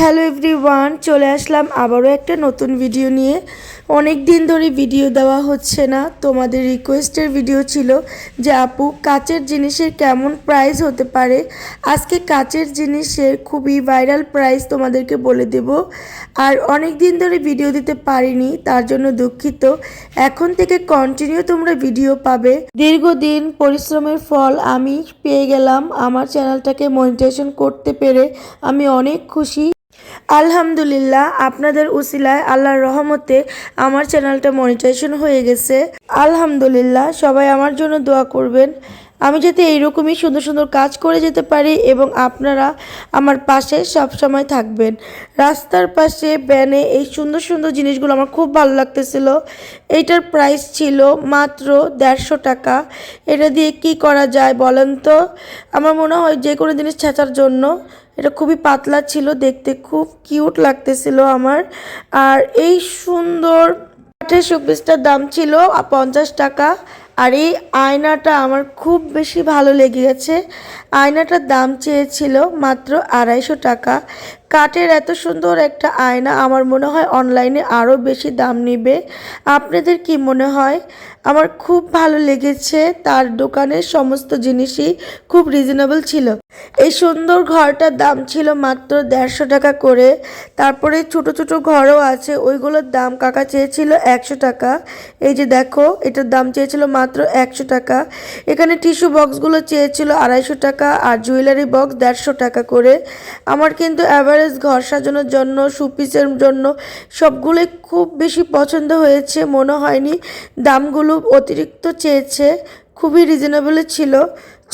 Hello everyone, চলে আসলাম আবারও একটা নতুন ভিডিও নিয়ে। অনেক দিন ধরে ভিডিও দেওয়া হচ্ছে না, তোমাদের রিকোয়েস্টের ভিডিও ছিল যে, আপু, কাচের জিনিসের কেমন প্রাইস হতে পারে? আজকে কাচের জিনিসের খুবই ভাইরাল প্রাইস তোমাদেরকে বলে দেব। আর অনেক দিন ধরে ভিডিও দিতে পারিনি, তার জন্য দুঃখিত। এখন থেকে কন্টিনিউ তোমরা ভিডিও পাবে। দীর্ঘদিন পরিশ্রমের ফল আমি পেয়ে গেলাম, আমার চ্যানেলটাকে মনিটাইজেশন করতে পেরে আমি অনেক খুশি। আলহামদুলিল্লাহ, আপনাদের উসিলায় আল্লাহর রহমতে আমার চ্যানেলটা মনিটাইজেশন হয়ে গেছে। আলহামদুলিল্লাহ, সবাই আমার জন্য দোয়া করবেন। আমি যাতে এইরকমই সুন্দর সুন্দর কাজ করে যেতে পারি এবং আপনারা আমার পাশে সব সময় থাকবেন। রাস্তার পাশে ব্যানে এই সুন্দর সুন্দর জিনিসগুলো আমার খুব ভালো লাগতেছিল। এইটার প্রাইস ছিল মাত্র দেড়শো টাকা। এটা দিয়ে কি করা যায় বলেন তো? আমার মনে হয় যে কোনো জিনিস ছেঁচার জন্য এটা খুবই পাতলা ছিল, দেখতে খুব কিউট লাগতেছিল আমার। আর এই সুন্দর কাঠের শোপিসটার দাম ছিল পঞ্চাশ টাকা। আর এই আয়নাটা আমার খুব বেশি ভালো লেগে গেছে আয়নাটার দাম চেয়েছিল মাত্র আড়াইশো টাকা। কাঠের এত সুন্দর একটা আয়না আমার মনে হয় অনলাইনে আরও বেশি দাম নেবে। আপনাদের কি মনে হয়? আমার খুব ভালো লেগেছে, তার দোকানের সমস্ত জিনিসই খুব রিজনেবল ছিল। এই সুন্দর ঘরটার দাম ছিল মাত্র দেড়শো টাকা করে। তারপরে ছোট ছোট ঘরও আছে, ওইগুলোর দাম কাকা চেয়েছিল একশো টাকা। এই যে দেখো, এটার দাম চেয়েছিল মাত্র একশো টাকা। এখানে টিস্যু বক্সগুলো চেয়েছিল আড়াইশো টাকা আর জুয়েলারি বক্স দেড়শো টাকা করে। আমার কিন্তু অ্যাভারেজ ঘর সাজানোর জন্য সুপিসের জন্য সবগুলোই খুব বেশি পছন্দ হয়েছে, মনে হয়নি। দামগুলো অতিরিক্ত চেয়েছে, খুবই রিজনেবল ছিল।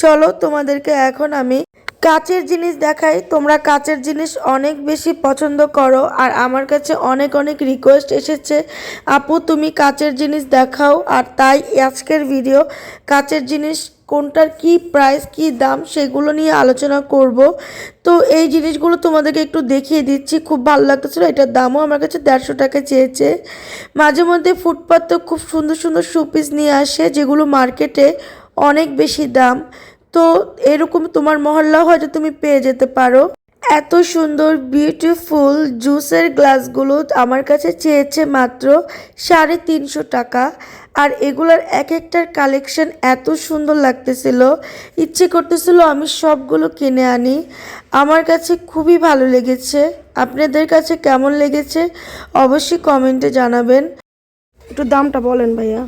চলো তোমাদেরকে এখন আমি কাচের জিনিস দেখাই। তোমরা কাচের জিনিস অনেক বেশি পছন্দ করো আর আমার কাছে অনেক অনেক রিকোয়েস্ট এসেছে। আপু, তুমি কাচের জিনিস দেখাও আর তাই আজকের ভিডিও কাচের জিনিস কোনটার কি প্রাইস কি দাম সেগুলো নিয়ে আলোচনা করব। তো এই জিনিসগুলো তোমাদেরকে একটু দেখিয়ে দিচ্ছি, খুব ভালো লাগতেছিল। এটার দামও আমার কাছে দেড়শো টাকা চেয়েছে। মাঝে মধ্যে ফুটপাত তো খুব সুন্দর সুন্দর শোপিস নিয়ে আসে, যেগুলো মার্কেটে অনেক বেশি দাম। তো এরকম তোমার মহল্লাও হয়তো তুমি পেয়ে যেতে পারো। এত সুন্দর বিউটিফুল জুসের গ্লাসগুলো আমার কাছে চেয়েছে মাত্র সাড়ে তিনশো টাকা। আর এগুলোর এক একটার কালেকশন এত সুন্দর লাগতেছিল। ইচ্ছে করতেছিল আমি সবগুলো কিনে আনি। আমার কাছে খুবই ভালো লেগেছে। আপনাদের কাছে কেমন লেগেছে অবশ্যই কমেন্টে জানাবেন। একটু দামটা বলেন ভাইয়া।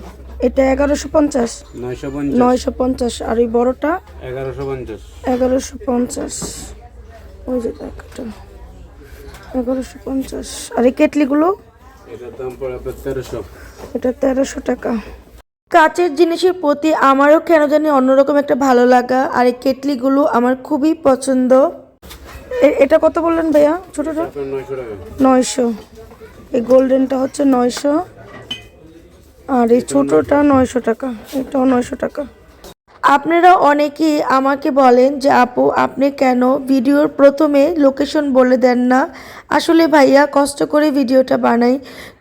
এটা এগারোশো পঞ্চাশ। নয়শো পঞ্চাশ। নয়শো পঞ্চাশ। আর এই বড়টা? এগারোশো পঞ্চাশ। এগারোশো পঞ্চাশ। ওই যে একটা এগারোশো পঞ্চাশ। আর এই কেটলিগুলো? এটা তেরোশো টাকা। কাচের জিনিসের প্রতি আমারও কেন জানি অন্যরকম একটা ভালো লাগা। আর এই কেটলিগুলো আমার খুবই পছন্দ। এটা কত বললেন ভাইয়া? ছোটোটা? নয়শো। এই গোল্ডেনটা হচ্ছে নয়শো। আর এই ছোটোটা নয়শো টাকা। এটাও নয়শো টাকা। আপনারা অনেকেই আমাকে বলেন যে আপু আপনি কেন ভিডিওর প্রথমে লোকেশন বলে দেন না? আসলে ভাইয়া, কষ্ট করে ভিডিওটা বানাই।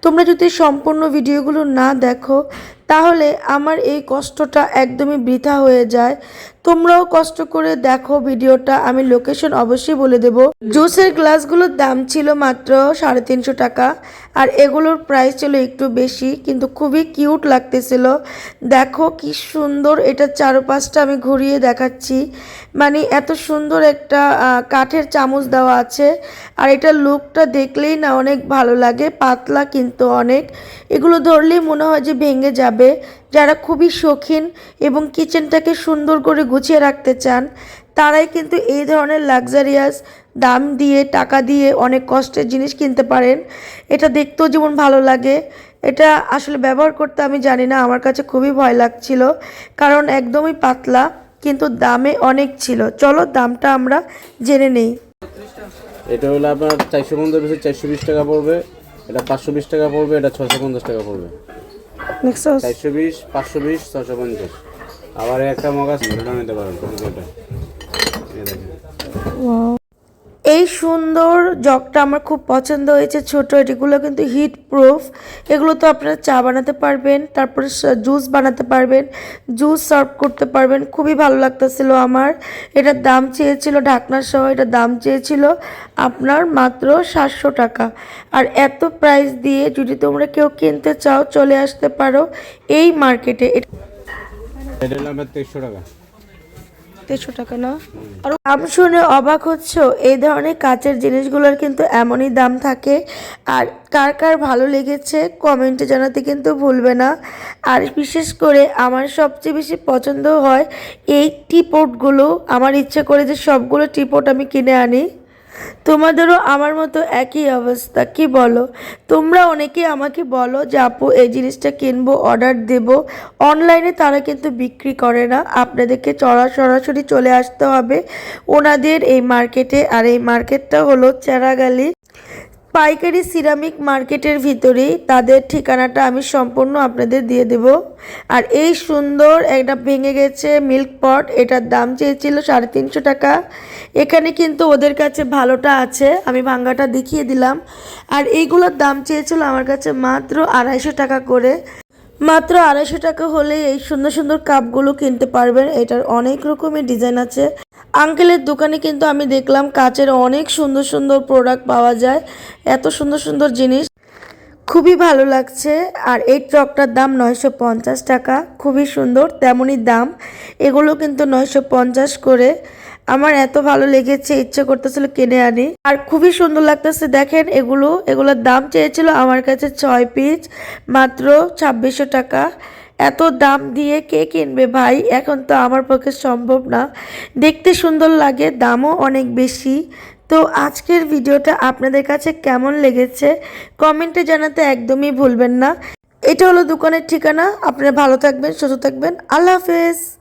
তোমরা যদি সম্পূর্ণ ভিডিওগুলো না দেখো, তাহলে আমার এই কষ্টটা একদমই বৃথা হয়ে যায়। তোমরাও কষ্ট করে দেখো ভিডিওটা, আমি লোকেশন অবশ্যই বলে দেব। জুসের গ্লাসগুলোর দাম ছিল মাত্র সাড়ে তিনশো টাকা, আর এগুলোর প্রাইস ছিল একটু বেশি, কিন্তু খুবই কিউট লাগতেছিল। দেখো কি সুন্দর এটা চারপাশটা আমি ঘুরিয়ে দেখাচ্ছি। মানে এত সুন্দর একটা কাঠের চামচ দেওয়া আছে, আর এটার লুকটা দেখলেই না অনেক ভালো লাগে, পাতলা কিন্তু অনেক। এগুলো ধরলেই মনে হয় যে ভেঙে যাবে। যারা খুবই শৌখিন এবং কিচেনটাকে সুন্দর করে গুছিয়ে রাখতে চান, তারাই কিন্তু এই ধরনের লাক্সারিয়াস দাম দিয়ে, টাকা দিয়ে অনেক কষ্টের জিনিস কিনতে পারেন। এটা দেখতেও যেমন ভালো লাগে। এটা আসলে ব্যবহার করতে আমি জানি না, আমার কাছে খুবই ভয় লাগছিল। কারণ একদমই পাতলা, কিন্তু দামে অনেক ছিল। চলো দামটা আমরা জেনে নেই। এটা হলো আপনার চারশো পঞ্চাশ পিসের চারশো বিশ টাকা পড়বে এটা পাঁচশো বিশ টাকা পড়বে এটা ছশো পঞ্চাশ টাকা পড়বে। চারশো বিশ পাঁচশো বিশ ছশো পঞ্চাশ। আবার একটা মগ আছে নিতে পারেন এটা দেখেন। এই সুন্দর জগটা আমার খুব পছন্দ হয়েছে, ছোট এটিগুলো কিন্তু হিট প্রুফ এগুলো তো আপনারা চা বানাতে পারবেন, তারপরে জুস বানাতে পারবেন জুস সার্ভ করতে পারবেন, খুবই ভালো লাগতেছিল আমার। এটার দাম চেয়েছিল ঢাকনা সহ এটার দাম চেয়েছিল আপনার মাত্র সাতশো টাকা। আর এত প্রাইস দিয়ে যদি তোমরা কেউ কিনতে চাও, চলে আসতে পারো এই মার্কেটে এটা টাকা। দেড়শো টাকা, না? আর দাম শুনে অবাক হচ্ছে, এই ধরনের কাচের জিনিসগুলোর কিন্তু এমনই দাম থাকে। আর কার কার ভালো লেগেছে, কমেন্টে জানাতে কিন্তু ভুলবে না। আর বিশেষ করে আমার সবচেয়ে বেশি পছন্দ হয় এই টিপোর্টগুলো আমার ইচ্ছে করে যে সবগুলো টিপোর্ট আমি কিনে আনি। তোমাদেরও আমার মতো একই অবস্থা, কি বলো? তোমরা অনেকে আমাকে বলো যে, আপু, এই জিনিসটা কিনবো, অর্ডার দেব। অনলাইনে তারা কিন্তু বিক্রি করে না। আপনাদেরকে চড়া সরাসরি চলে আসতে হবে। ওনাদের এই মার্কেটে, আর এই মার্কেটটা হলো চেরাগালি। পাইকারি সিরামিক মার্কেটের ভিতরেই তাদের ঠিকানাটা আমি সম্পূর্ণ আপনাদের দিয়ে দেব। আর এই সুন্দর একটা ভেঙে গেছে মিল্ক পট, এটার দাম চেয়েছিল সাড়ে তিনশো টাকা। এখানে কিন্তু ওদের কাছে ভালোটা আছে, আমি ভাঙ্গাটা দেখিয়ে দিলাম। আর এইগুলোর দাম চেয়েছিল আমার কাছে মাত্র আড়াইশো টাকা করে। মাত্র আড়াইশো টাকা হলে এই সুন্দর সুন্দর কাপগুলো কিনতে পারবেন, এটার অনেক রকমের ডিজাইন আছে। আঙ্কেলের দোকানে কিন্তু আমি দেখলাম কাচের অনেক সুন্দর সুন্দর প্রোডাক্ট পাওয়া যায়। এত সুন্দর সুন্দর জিনিস। খুবই ভালো লাগছে। আর এই ট্রকটার দাম নয়শো পঞ্চাশ টাকা। খুবই সুন্দর, তেমনই দাম। এগুলো কিন্তু নয়শো পঞ্চাশ করে। আমার এত ভালো লেগেছে, ইচ্ছে করতেছিল কিনে আনি। আর খুবই সুন্দর লাগতেছে, দেখেন এগুলো। এগুলোর দাম চেয়েছিল আমার কাছে ছয় পিস মাত্র ছাব্বিশশো টাকা। এত দাম দিয়ে কে কিনবে ভাই? এখন তো আমার পক্ষে সম্ভব না। দেখতে সুন্দর লাগে, দামও অনেক বেশি। তো আজকের ভিডিওটা আপনাদের কাছে কেমন লেগেছে? কমেন্টে জানাতে একদমই ভুলবেন না। এটা হলো দোকানের ঠিকানা। আপনারা ভালো থাকবেন, সুস্থ থাকবেন। আল্লাহ হাফেজ।